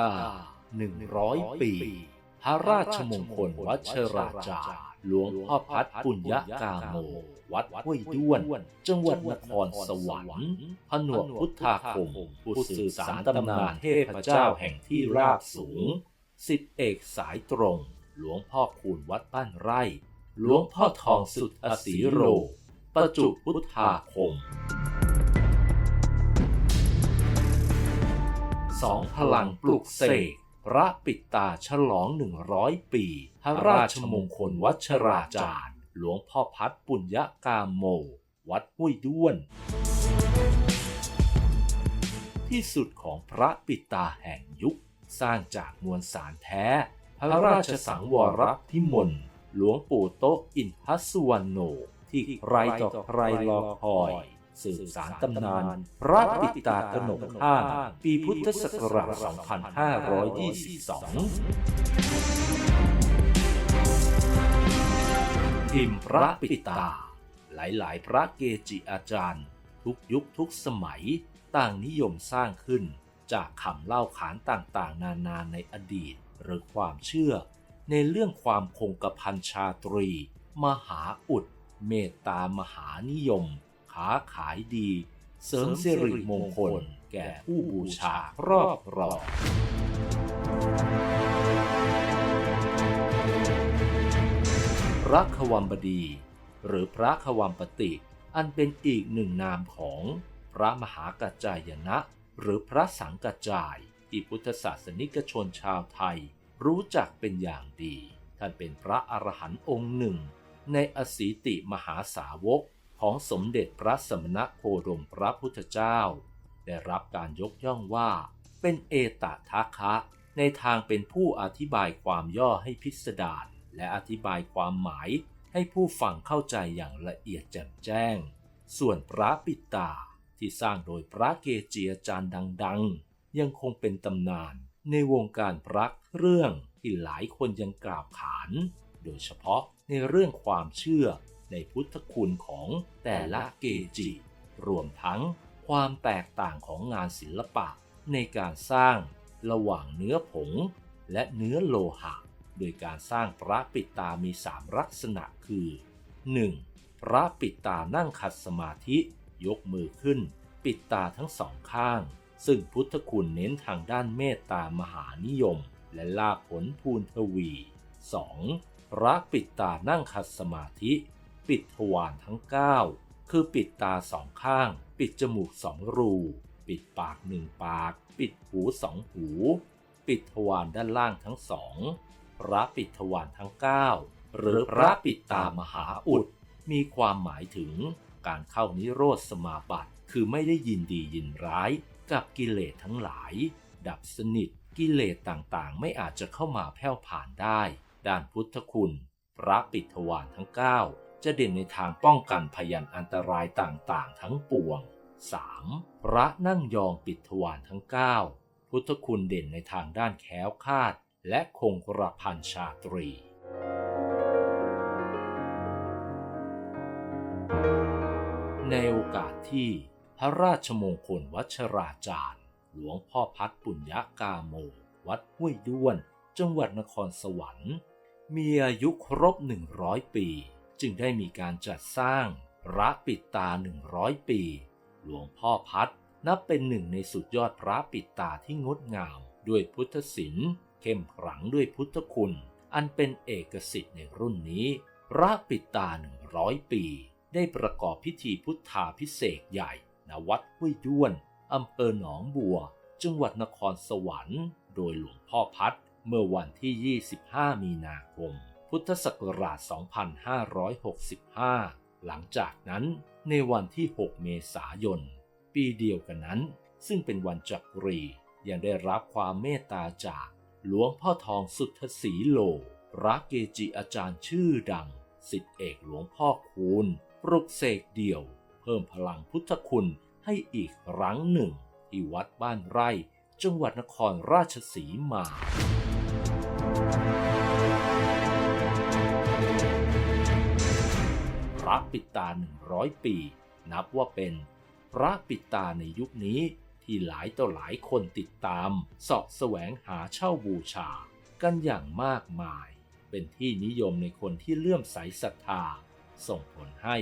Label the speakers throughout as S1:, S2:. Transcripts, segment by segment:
S1: ตาหนึ่งร้อยปี พระราชมงคลวัชราจารย์หลวงพ่อพัดปุญญากาโม วัดห้วยด้วน จังหวัดนครสวรรค์ผนวกพุทธาคม ผู้สื่อสารตำนานเทพเจ้าแห่งที่ราบสูง สิทธิเอกสายตรง หลวงพ่อคูณวัดบ้านไร่ หลวงพ่อทองสุดอสีโร ประจุพุทธาคม สองพลังปลุกเสกพระปิดตาฉลองหนึ่งร้อยปี พระราชมงคลวัชราจารย์ หลวงพ่อพัดปุญญกามโม วัดห้วยด้วน ที่สุดของพระปิดตาแห่งยุค สร้างจากมวลสารแท้ พระราชสังวรพิมลหลวงปู่โตอินทสุวรรณโน ที่ใครต่อใครรอคอย สืบสารตำนาน พระปิตากนกข้าปีพุทธศักราช 2522 ทีมพระปิตา หลายๆ พระเกจิอาจารย์ ทุกยุคทุกสมัย ต่างนิยมสร้างขึ้น จากคำเล่าขานต่างๆ นานาในอดีต หรือความเชื่อ ในเรื่องความคงกระพันชาตรี มหาอุด เมตตามหานิยม ค้าขายดี เสริมสิริมงคลแก่ผู้บูชารอบรอบพระขวัมบดี หรือพระขวัมปติ อันเป็นอีกหนึ่งนามของพระมหากัจจายนะ หรือพระสังกัจจายที่พุทธศาสนิกชนชาวไทย รู้จักเป็นอย่างดี ท่านเป็นพระอรหันต์องค์หนึ่ง ในอสีติมหาสาวก ของสมเด็จพระสมณโคดมพระพุทธเจ้า ได้รับการยกย่องว่า เป็นเอตทัคะ ในทางเป็นผู้อธิบายความย่อให้พิสดารและอธิบายความหมายให้ผู้ฟังเข้าใจอย่างละเอียดแจ่มแจ้ง ส่วนพระปิตาที่สร้างโดยพระเกจิอาจารย์ดัง ๆ ยังคงเป็นตำนานในวงการพระเรื่องที่หลายคนยังกล่าวขาน โดยเฉพาะในเรื่องความเชื่อ ในพุทธคุณของแต่ละเกจิ รวมทั้งความแตกต่างของงานศิลปะในการสร้างระหว่างเนื้อผงและเนื้อโลหะ โดยการสร้างพระปิดตามีสามลักษณะคือ 1. พระปิดตานั่งขัดสมาธิยกมือขึ้น ปิดตาทั้งสองข้าง ซึ่งพุทธคุณเน้นทางด้านเมตตามหานิยม และลาภผลภูนทวี 2. พระปิดตานั่งขัดสมาธิ ปิดทวารทั้ง 9 คือปิดตาสองข้าง ปิดจมูกสองรู ปิดปากหนึ่งปาก ปิดหูสองหู ปิดทวารด้านล่างทั้งสองพระปิดทวารทั้ง 9 หรือพระปิดตามหาอุด มีความหมายถึงการเข้านิโรธสมาบัติ คือไม่ได้ยินดียินร้ายกับกิเลสทั้งหลาย ดับสนิทกิเลสต่างๆ ไม่อาจจะเข้ามาแผ่วผ่านได้ ด้านพุทธคุณ พระปิดทวารทั้ง 9 จะเด่นในทางป้องกันพยันอันตรายต่างๆ ทั้งปวง 3. พระนั่งยองปิดทวารทั้ง 9 พุทธคุณเด่นในทางด้านแค้วคาด และคงกระพันชาตรี ในโอกาสที่พระราชมงคลวัชราจารย์ หลวงพ่อพัดปุญญากาโม วัดห้วยด้วน จังหวัดนครสวรรค์ มีอายุครบ 100 ปี จึงได้มีการจัดสร้างพระปิดตา 100 ปี หลวงพ่อพัดนับเป็นหนึ่งในสุดยอดพระปิดตาที่งดงาม ด้วยพุทธศิลป์เข้มขลังด้วยพุทธคุณ อันเป็นเอกสิทธิ์ในรุ่นนี้พระปิดตา 100 ปี ได้ประกอบพิธีพุทธาพิเศษใหญ่ณวัดห้วยด้วนอำเภอหนองบัว จังหวัดนครสวรรค์ โดยหลวงพ่อพัดเมื่อวันที่ 25 มีนาคม พุทธศักราช 2565 หลังจากนั้นในวันที่ 6 เมษายน ปีเดียวกันนั้น ซึ่งเป็นวันจักรียังได้รับความเมตตาจากหลวงพ่อทองสุทธสีโลพระเกจิอาจารย์ชื่อดังสิทธิเอกหลวงพ่อคูณปลุกเสกเดี่ยว เพิ่มพลังพุทธคุณให้อีกครั้งหนึ่ง ที่วัดบ้านไร่ จังหวัดนครราชสีมา ระปิดตา 100 ปี นับว่าเป็นพระปิดตาในยุคนี้ที่หลายต่อหลายคนติดตามสาะแสวงหาเช่าบูชา กันอย่างมากมาย เป็นที่นิยมในคนที่เลื่อมใสศรัทธา ส่งผลให้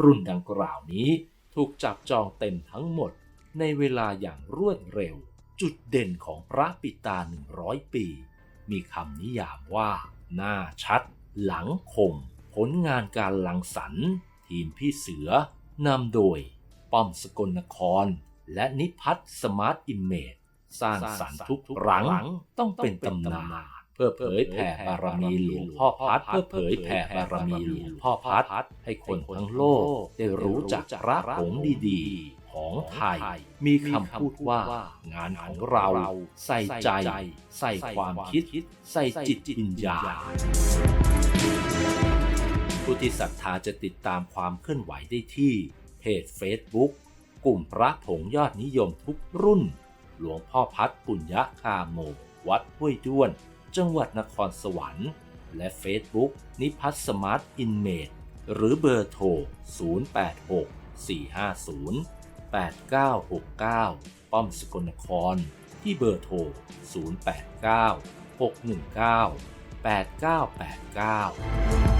S1: รุ่นดังกล่าวนี้ ถูกจับจองเต็มทั้งหมด ในเวลาอย่างรวดเร็ว จุดเด่นของพระปิตา 100 ปี มีคำนิยามว่า หน้าชัด หลังคม ผลงานการหลังสรรค์ ทีมพี่เสือนำโดย ป้อมสกลนคร และนิพัฒน์สมาร์ทอิมเมจสร้างสรรค์ทุกครั้งต้องเป็นตำนานเพื่อเผยแผ่บารมีหลวงพ่อพัดเพื่อเผยแผ่บารมีหลวงพ่อพัดให้คนทั้งโลกได้รู้จักพระผงดีๆ ของไทย มีคำพูดว่างานของเราใส่ใจ ใส่ความคิด ใส่จิตวิญญาณ ผู้ที่ศรัทธาจะติดตามความเคลื่อนไหวได้ที่ เพจ Facebook กลุ่มพระผงยอดนิยมทุกรุ่น หลวงพ่อพัดปุญญาคาโม วัดห้วยด้วน จังหวัดนครสวรรค์ และ Facebook นิพัฒน์สมาร์ทอินเมดหรือเบอร์โทร 086 450 8969 ป้อมสกลนคร ที่เบอร์โทร 089 619 8989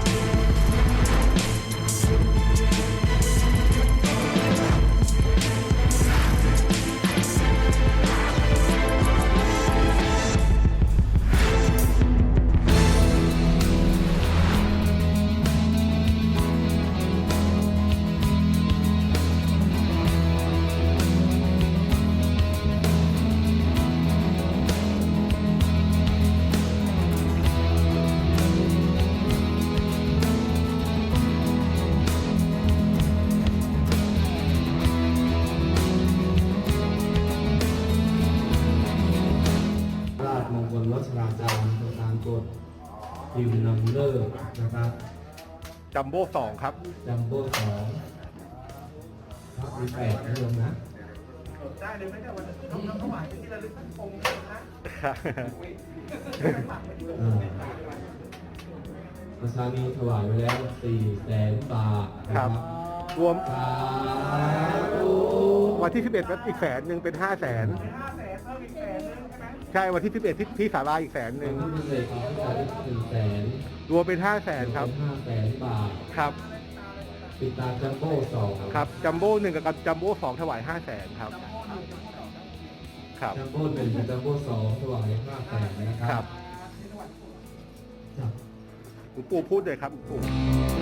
S2: พิมพ์นำเลิกนะครับ
S3: จัมโบ้สองครับ
S2: จัมโบ้สองพระมีแปดนะโยมนะ
S4: ได้เลยไหมเนี่ยวันนี้ทำน้ำถวายเป็นที่ระลึกท่านคงนะ
S2: อ่าประชานีถวายไปแล้วสี่แสนบาทนะค
S3: ครั
S2: รับ บ
S3: รวม
S2: สาธุ
S3: วันที่ 11แล้วอีกแสนหนึ่งเป็น5 0 0แสน
S4: ห้า ใช่ไหม
S3: ใช่วันที่ 11 ที่ที่ศาลาอีกแสนห
S2: เป็
S3: นึ่
S2: น
S3: ง
S2: ผู้พิเศษของพระเจ้าหนึ่งแสน
S3: รวมเป็น5 0 0แสนครับ
S2: เป็นห้าแสนบาท
S3: ครับ
S2: ปิดตาจัมโบ้สอง
S3: ครับจัมโบ้หนึ่งกับจัมโบ้สองถวาย5 0 0แสนครับ ครับ
S2: จัมโบ้หนึ่งกับจัมโบ้สองถวายห้าแสนนะค
S3: ครั
S2: รับบ
S3: หลวงปู่พูดเลยครับหลวงปู่